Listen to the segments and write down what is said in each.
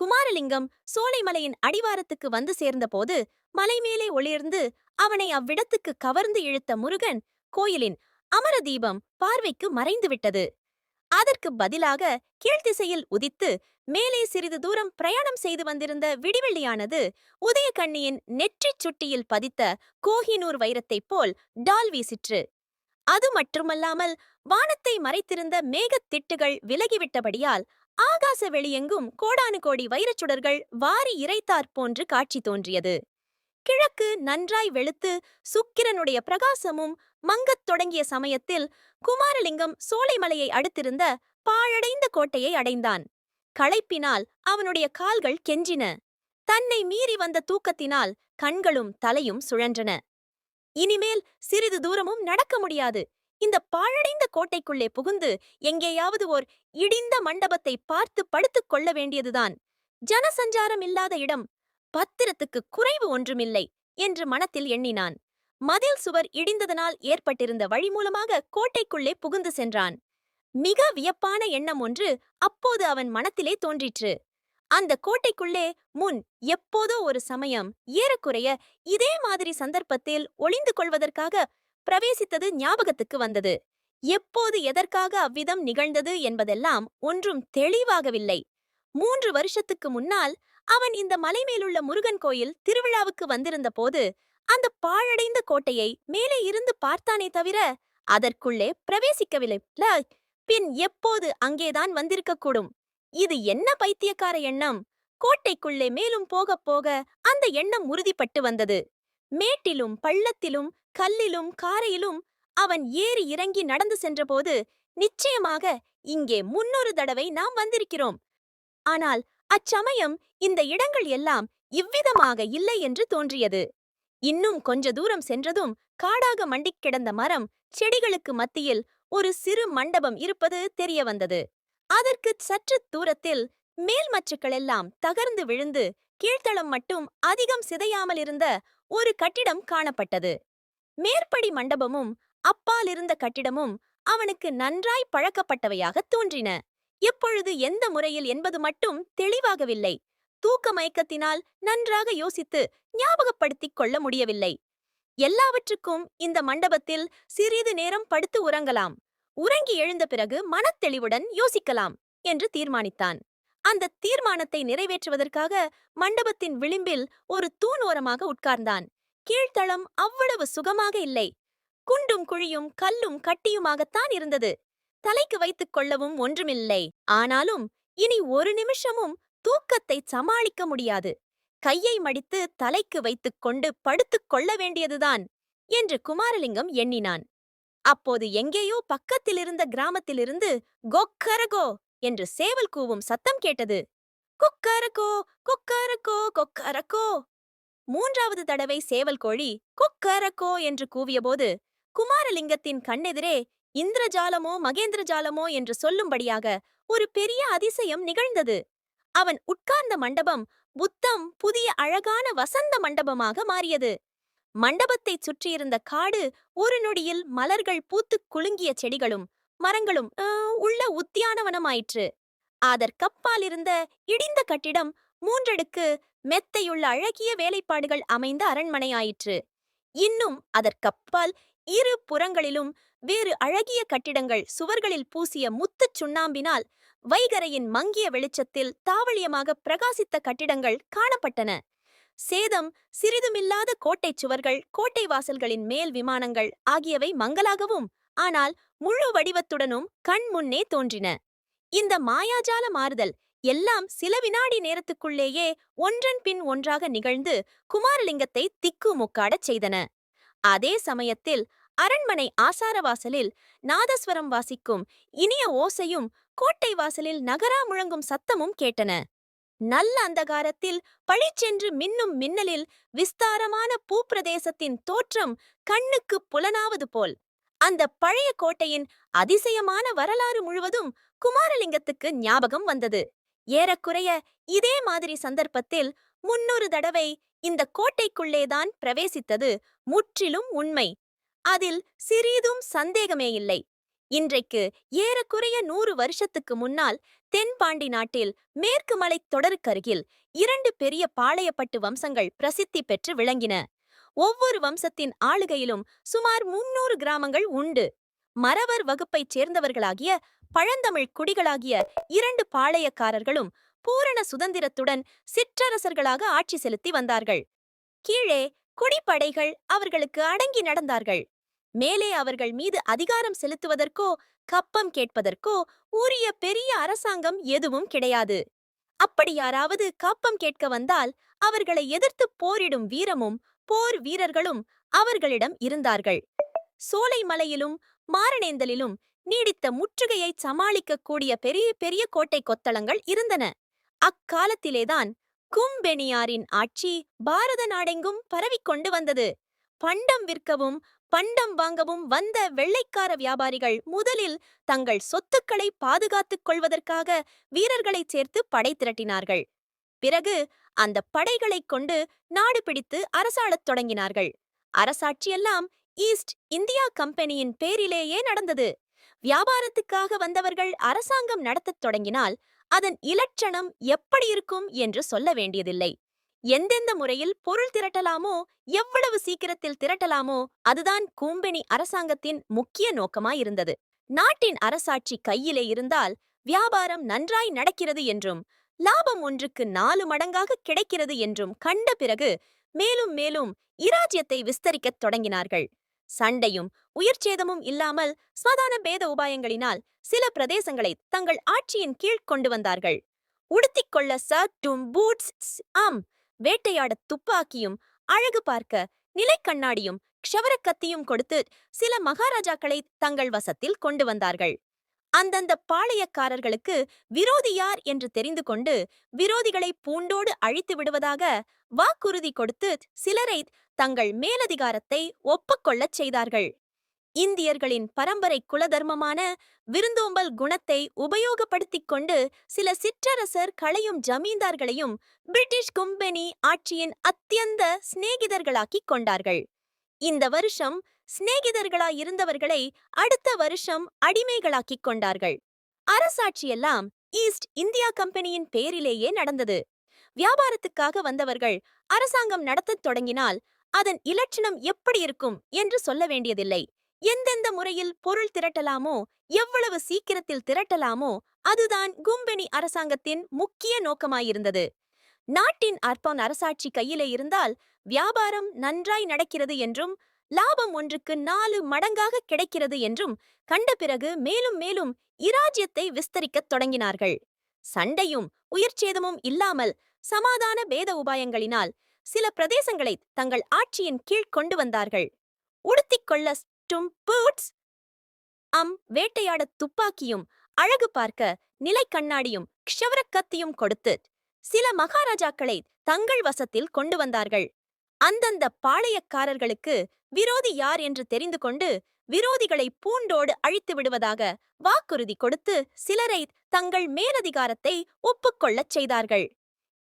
குமாரலிங்கம் சோலைமலையின் அடிவாரத்துக்கு வந்து சேர்ந்தபோது மலைமேலே ஒளிர்ந்து அவனை அவ்விடத்துக்கு கவர்ந்து இழுத்த முருகன் கோயிலின் அமர தீபம் பார்வைக்கு மறைந்துவிட்டது. அதற்கு பதிலாக கீழ்த்திசையில் உதித்து மேலே சிறிது தூரம் பிரயாணம் செய்து வந்திருந்த விடிவெள்ளியானது உதயகண்ணியின் நெற்றிச் சுட்டியில் பதித்த கோஹினூர் வைரத்தைப் போல் டால் வீசிற்று. அது மட்டுமல்லாமல் வானத்தை மறைத்திருந்த மேகத் திட்டுகள் விலகிவிட்டபடியால் ஆகாச வெளியெங்கும் கோடானு கோடி வைரச்சுடர்கள் வாரி இறைத்தாற் போன்று காட்சி தோன்றியது. கிழக்கு நன்றாய் வெளுத்து சுக்கிரனுடைய பிரகாசமும் மங்கத் தொடங்கிய சமயத்தில் குமாரலிங்கம் சோலைமலையை அடுத்திருந்த பாழடைந்த கோட்டையை அடைந்தான். களைப்பினால் அவனுடைய கால்கள் கெஞ்சின. தன்னை மீறி வந்த தூக்கத்தினால் கண்களும் தலையும் சுழன்றன. இனிமேல் சிறிது தூரமும் நடக்க முடியாது. இந்த பாழடைந்த கோட்டைக்குள்ளே புகுந்து எங்கேயாவது ஓர் இடிந்த மண்டபத்தை பார்த்து படுத்துக் கொள்ள வேண்டியதுதான். ஜனசஞ்சாரம் இல்லாத இடம் பத்திரத்துக்கு குறைவு ஒன்றுமில்லை என்று மனத்தில் எண்ணினான். மதில் சுவர் இடிந்ததனால் ஏற்பட்டிருந்த வழி மூலமாக கோட்டைக்குள்ளே புகுந்து சென்றான். மிக வியப்பான எண்ணம் ஒன்று அப்போது அவன் மனத்திலே தோன்றிற்று. அந்த கோட்டைக்குள்ளே முன் எப்போதோ ஒரு சமயம் ஏறக்குறைய இதே மாதிரி சந்தர்ப்பத்தில் ஒளிந்து கொள்வதற்காக பிரவேசித்தது ஞாபகத்துக்கு வந்தது. எப்போது எதற்காக அவ்விதம் நிகழ்ந்தது என்பதெல்லாம் ஒன்றும் தெளிவாகவில்லை. மூன்று வருஷத்துக்கு முன்னால் அவன் இந்த மலை மேலுள்ள முருகன் கோயில் திருவிழாவுக்கு வந்திருந்த போது அந்த பாழடைந்த கோட்டையை மேலே இருந்து பார்த்தானே தவிர அதற்குள்ளே பிரவேசிக்கவில்லை. ல, பின் எப்போது அங்கேதான் வந்திருக்கக்கூடும்? இது என்ன பைத்தியக்கார எண்ணம்? கோட்டைக்குள்ளே மேலும் போகப் போக அந்த எண்ணம் உறுதிப்பட்டு வந்தது. மேட்டிலும் பள்ளத்திலும் கல்லிலும் காரையிலும் அவன் ஏறி இறங்கி நடந்து சென்றபோது நிச்சயமாக இங்கே முன்னொரு தடவை நாம் வந்திருக்கிறோம். ஆனால் அச்சமயம் இந்த இடங்கள் எல்லாம் இவ்விதமாக இல்லை என்று தோன்றியது. இன்னும் கொஞ்ச தூரம் சென்றதும் காடாக மண்டிக் கிடந்த மரம் செடிகளுக்கு மத்தியில் ஒரு சிறு மண்டபம் இருப்பது தெரிய வந்தது அதற்கு சற்று தூரத்தில் மேல் மச்சுக்களெல்லாம் தகர்ந்து விழுந்து கீழ்த்தளம் மட்டும் அதிகம் சிதையாமல் இருந்த ஒரு கட்டிடம் காணப்பட்டது. மேற்படி மண்டபமும் அப்பால் இருந்த கட்டிடமும் அவனுக்கு நன்றாய் பழக்கப்பட்டவையாக தோன்றின. எப்பொழுது எந்த முறையில் என்பது மட்டும் தெளிவாகவில்லை. தூக்க மயக்கத்தினால் நன்றாக யோசித்து ஞாபகப்படுத்திக் கொள்ள முடியவில்லை. எல்லாவற்றுக்கும் இந்த மண்டபத்தில் சிறிது நேரம் படுத்து உறங்கலாம். உறங்கி எழுந்த பிறகு மனத்தெளிவுடன் யோசிக்கலாம் என்று தீர்மானித்தான். அந்த தீர்மானத்தை நிறைவேற்றுவதற்காக மண்டபத்தின் விளிம்பில் ஒரு தூண் ஓரமாக உட்கார்ந்தான். கீழ்த்தளம் அவ்வளவு சுகமாக இல்லை. குண்டும் குழியும் கல்லும் கட்டியுமாகத்தான் இருந்தது. தலைக்கு வைத்துக் கொள்ளவும் ஒன்றுமில்லை. ஆனாலும் இனி ஒரு நிமிஷமும் தூக்கத்தை சமாளிக்க முடியாது. கையை மடித்து தலைக்கு வைத்துக் கொண்டு படுத்துக் கொள்ள வேண்டியதுதான் என்று குமாரலிங்கம் எண்ணினான். அப்போது எங்கேயோ பக்கத்திலிருந்த கிராமத்திலிருந்து கொக்கரகோ என்று சேவல் கூவும் சத்தம் கேட்டது. குக்கரகோ கொக்கரகோ கொக்கரகோ மூன்றாவது தடவை சேவல் கோழி கொக்கரகோ என்று கூவியபோது குமாரலிங்கத்தின் கண்ணெதிரே இந்திரஜாலமோ மகேந்திரஜாலமோ என்று சொல்லும்படியாக ஒரு பெரிய அதிசயம் நிகழ்ந்தது. அவன் உட்கார்ந்த மண்டபம் புத்தம் புதிய அழகான வசந்த மண்டபமாக மாறியது. மண்டபத்தைச் சுற்றியிருந்த காடு ஒரு நொடியில் மலர்கள் பூத்துக் குலுங்கிய செடிகளும் மரங்களும் உள்ள உத்தியானவனமாயிற்று. அதற்கப்பால் இருந்த இடிந்த கட்டிடம் மூன்றடுக்கு மெத்தையுள்ள அழகிய வேலைப்பாடுகள் அமைந்த அரண்மனையாயிற்று இன்னும் அதற்கப்பால் இரு புறங்களிலும் வேறு அழகிய கட்டிடங்கள் சுவர்களில் பூசிய முத்துச் சுண்ணாம்பினால் வைகரையின் மங்கிய வெளிச்சத்தில் தாவளியமாக பிரகாசித்த கட்டிடங்கள் காணப்பட்டன. சேதம் சிறிதுமில்லாத கோட்டைச் சுவர்கள் கோட்டை வாசல்களின் மேல் விமானங்கள் ஆகியவை மங்கலாகவும் ஆனால் முழு வடிவத்துடனும் கண் முன்னே தோன்றின. இந்த மாயாஜால மாறுதல் எல்லாம் சில வினாடி நேரத்துக்குள்ளேயே ஒன்றன் பின் ஒன்றாக நிகழ்ந்து குமாரலிங்கத்தை திக்கு முக்காடச் செய்தன. அதே சமயத்தில் அரண்மனை ஆசாரவாசலில் நாதஸ்வரம் வாசிக்கும் இனிய ஓசையும் கோட்டை வாசலில் நகரா முழங்கும் சத்தமும் கேட்டன. நல்ல அந்தகாரத்தில் பழிச்சென்று மின்னும் மின்னலில் விஸ்தாரமான பூப்பிரதேசத்தின் தோற்றம் கண்ணுக்கு புலனாவது போல். அந்த பழைய கோட்டையின் அதிசயமான வரலாறு முழுவதும் குமாரலிங்கத்துக்கு ஞாபகம் வந்தது. ஏறக்குறைய இதே மாதிரி சந்தர்ப்பத்தில் முன்னொரு தடவை இந்த கோட்டைக்குள்ளேதான் பிரவேசித்தது முற்றிலும் உண்மை. அதில் சிறிதும் சந்தேகமே இல்லை. இன்றைக்கு ஏறக்குறைய நூறு வருஷத்துக்கு முன்னால் தென்பாண்டி நாட்டில் மேற்கு மலைத் தொடருக்கருகில் இரண்டு பெரிய பாளையப்பட்டு வம்சங்கள் பிரசித்தி பெற்று விளங்கின. ஒவ்வொரு வம்சத்தின் ஆளுகையிலும் சுமார் முன்னூறு கிராமங்கள் உண்டு. மறவர் வகுப்பைச் சேர்ந்தவர்களாகிய பழந்தமிழ் குடிகளாகிய இரண்டு பாளையக்காரர்களும் பூரண சுதந்திரத்துடன் சிற்றரசர்களாக ஆட்சி செலுத்தி வந்தார்கள். கீழே குடிப்படைகள் அவர்களுக்கு அடங்கி நடந்தார்கள். மேலே அவர்கள் மீது அதிகாரம் செலுத்துவதற்கோ கப்பம் கேட்பதற்கோ உரிய பெரிய அரசாங்கம் எதுவும் கிடையாது. அப்படி யாராவது கப்பம் கேட்க வந்தால் அவர்களை எதிர்த்து போரிடும் வீரமும் போர் வீரர்களும் அவர்களிடம் இருந்தார்கள். சோலைமலையிலும் மாரணேந்தலிலும் நீடித்த முற்றுகையை சமாளிக்கக்கூடிய பெரிய பெரிய கோட்டை கொத்தளங்கள் இருந்தன. அக்காலத்திலேதான் கும்பெனியாரின் ஆட்சி பாரத நாடெங்கும் பரவிக்கொண்டு வந்தது. பண்டம் விற்கவும் பண்டம் வாங்கவும் வந்த வெள்ளைக்கார வியாபாரிகள் முதலில் தங்கள் சொத்துக்களை பாதுகாத்துக் கொள்வதற்காக வீரர்களைச் சேர்த்து படை திரட்டினார்கள். பிறகு அந்த படைகளைக் கொண்டு நாடு பிடித்து அரசாளத் தொடங்கினார்கள். அரசாட்சியெல்லாம் ஈஸ்ட் இந்தியா கம்பெனியின் பேரிலேயே நடந்தது. வியாபாரத்துக்காக வந்தவர்கள் அரசாங்கம் நடத்தத் தொடங்கினால் அதன் இலட்சணம் எப்படி இருக்கும் என்று சொல்ல வேண்டியதில்லை. எந்தெந்த முறையில் பொருள் திரட்டலாமோ எவ்வளவு சீக்கிரத்தில் திரட்டலாமோ அதுதான் கூம்பெனி அரசாங்கத்தின் முக்கிய நோக்கமாயிருந்தது நாட்டின் அரசாட்சி கையிலே இருந்தால் வியாபாரம் நன்றாய் நடக்கிறது என்றும் லாபம் ஒன்றுக்கு நாலு மடங்காக கிடைக்கிறது என்றும் கண்ட பிறகு மேலும் மேலும் இராஜ்யத்தை விஸ்தரிக்கத் தொடங்கினார்கள். சண்டையும் உயிர்ச்சேதமும் இல்லாமல் ஸ்மதான பேத உபாயங்களினால் சில பிரதேசங்களை தங்கள் ஆட்சியின் கீழ் கொண்டு வந்தார்கள். உடுத்திக் கொள்ள சர்ட்டும் பூட்ஸ் ஆம் வேட்டையாட துப்பாக்கியும் அழகு பார்க்க நிலைக்கண்ணாடியும் க்ஷவரக்கத்தியும் கொடுத்து சில மகாராஜாக்களை தங்கள் வசத்தில் கொண்டு வந்தார்கள். அந்தந்த பாளையக்காரர்களுக்கு விரோதி யார் என்று தெரிந்து கொண்டு விரோதிகளை பூண்டோடு அழித்து விடுவதாக வாக்குறுதி கொடுத்து சிலரை தங்கள் மேலதிகாரத்தை ஒப்புக்கொள்ளச் செய்தார்கள். இந்தியர்களின் பரம்பரை குலதர்மமான விருந்தோம்பல் குணத்தை உபயோகப்படுத்திக் கொண்டு சில சிற்றரசர் களையும் ஜமீன்தார்களையும் பிரிட்டிஷ் கும்பெனி ஆட்சியின் அத்தியந்த சிநேகிதர்களாக்கிக் கொண்டார்கள். இந்த வருஷம் சிநேகிதர்களாயிருந்தவர்களை அடுத்த வருஷம் அடிமைகளாக்கிக் கொண்டார்கள். அரசாட்சியெல்லாம் ஈஸ்ட் இந்தியா கம்பெனியின் பேரிலேயே நடந்தது. வியாபாரத்துக்காக வந்தவர்கள் அரசாங்கம் நடத்தத் தொடங்கினால் அதன் இலட்சணம் எப்படி இருக்கும் என்று சொல்ல வேண்டியதில்லை. எந்தெந்த முறையில் பொருள் திரட்டலாமோ எவ்வளவு சீக்கிரத்தில் திரட்டலாமோ அதுதான் கும்பெனி அரசாங்கத்தின் முக்கிய நோக்கமாயிருந்தது. நாட்டின் அற்பன் அரசாட்சி கையிலே இருந்தால் வியாபாரம் நன்றாய் நடக்கிறது என்றும் லாபம் ஒன்றுக்கு நாலு மடங்காக கிடைக்கிறது என்றும் கண்ட பிறகு மேலும் மேலும் இராஜ்யத்தை விஸ்தரிக்கத் தொடங்கினார்கள். சண்டையும் உயிர்ச்சேதமும் இல்லாமல் சமாதான பேத உபாயங்களினால் சில பிரதேசங்களை தங்கள் ஆட்சியின் கீழ் கொண்டு வந்தார்கள். உடுத்திக் கொள்ள ஸ்டும்பூட்ஸ் அம் வேட்டையாட துப்பாக்கியும் அழகு பார்க்க நிலை கண்ணாடியும் க்ஷவரக்கத்தியும் கொடுத்து சில மகாராஜாக்களை தங்கள் வசத்தில் கொண்டு வந்தார்கள். அந்தந்த பாளையக்காரர்களுக்கு விரோதி யார் என்று தெரிந்து கொண்டு விரோதிகளை பூண்டோடு அழித்து விடுவதாக வாக்குறுதி கொடுத்து சிலரை தங்கள் மேலதிகாரத்தை ஒப்புக்கொள்ளச் செய்தார்கள்.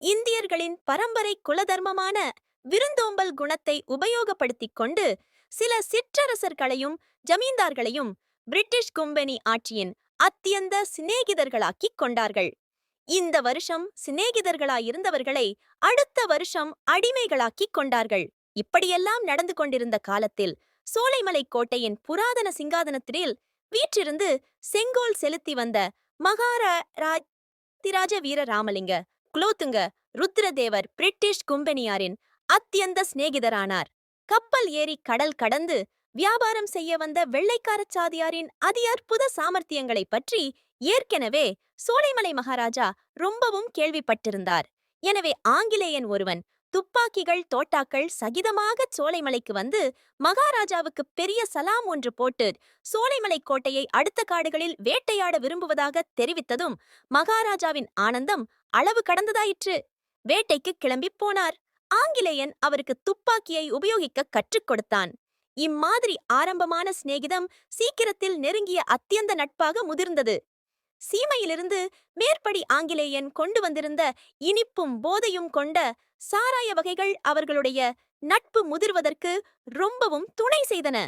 இந்தியர்களின் பரம்பரை குலதர்மமான விருந்தோம்பல் குணத்தை உபயோகப்படுத்திக் கொண்டு சில சிற்றரசர்களையும் ஜமீன்தார்களையும் பிரிட்டிஷ் கும்பெனி ஆட்சியின் அத்தியந்த சிநேகிதர்களாக்கிக் கொண்டார்கள். இந்த வருஷம் சிநேகிதர்களாயிருந்தவர்களை அடுத்த வருஷம் அடிமைகளாக்கிக் கொண்டார்கள். இப்படியெல்லாம் நடந்து கொண்டிருந்த காலத்தில் சோலைமலை கோட்டையின் புராதன சிங்காதனத்தினில் வீற்றிருந்து செங்கோல் செலுத்தி வந்த மகாராஜ வீர ராமலிங்க குலோத்துங்க ருத்ரதேவர் பிரிட்டிஷ் கும்பெனியாரின் அத்தியந்த சிநேகிதரானார். கப்பல் ஏறி கடல் கடந்து வியாபாரம் செய்ய வந்த வெள்ளைக்காரச் சாதியாரின் அதி அற்புத சாமர்த்தியங்களைப் பற்றி ஏற்கெனவே சோலைமலை மகாராஜா ரொம்பவும் கேள்விப்பட்டிருந்தார். எனவே ஆங்கிலேயன் ஒருவன் துப்பாக்கிகள் தோட்டாக்கள் சகிதமாக சோலைமலைக்கு வந்து மகாராஜாவுக்கு பெரிய சலாம் ஒன்று போட்டு சோலைமலை கோட்டையை அடுத்த காடுகளில் வேட்டையாட விரும்புவதாக தெரிவித்ததும் மகாராஜாவின் ஆனந்தம் அளவு கடந்ததாயிற்று. வேட்டைக்கு கிளம்பிப் போனார். ஆங்கிலேயன் அவருக்கு துப்பாக்கியை உபயோகிக்க கற்றுக் கொடுத்தான். இம்மாதிரி ஆரம்பமான சிநேகிதம் சீக்கிரத்தில் நெருங்கிய அத்தியந்த நட்பாக முதிர்ந்தது. சீமையிலிருந்து மேற்படி ஆங்கிலேயன் கொண்டு வந்திருந்த இனிப்பும் போதையும் கொண்ட சாராய வகைகள் அவர்களுடைய நட்பு முதிர்வதற்கு ரொம்பவும் துணை செய்தன.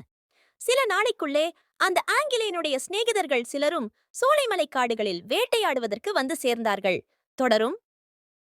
சில நாளைக்குள்ளே அந்த ஆங்கிலேயனுடைய சிநேகிதர்கள் சிலரும் சோலைமலை காடுகளில் வேட்டையாடுவதற்கு வந்து சேர்ந்தார்கள். தொடரும்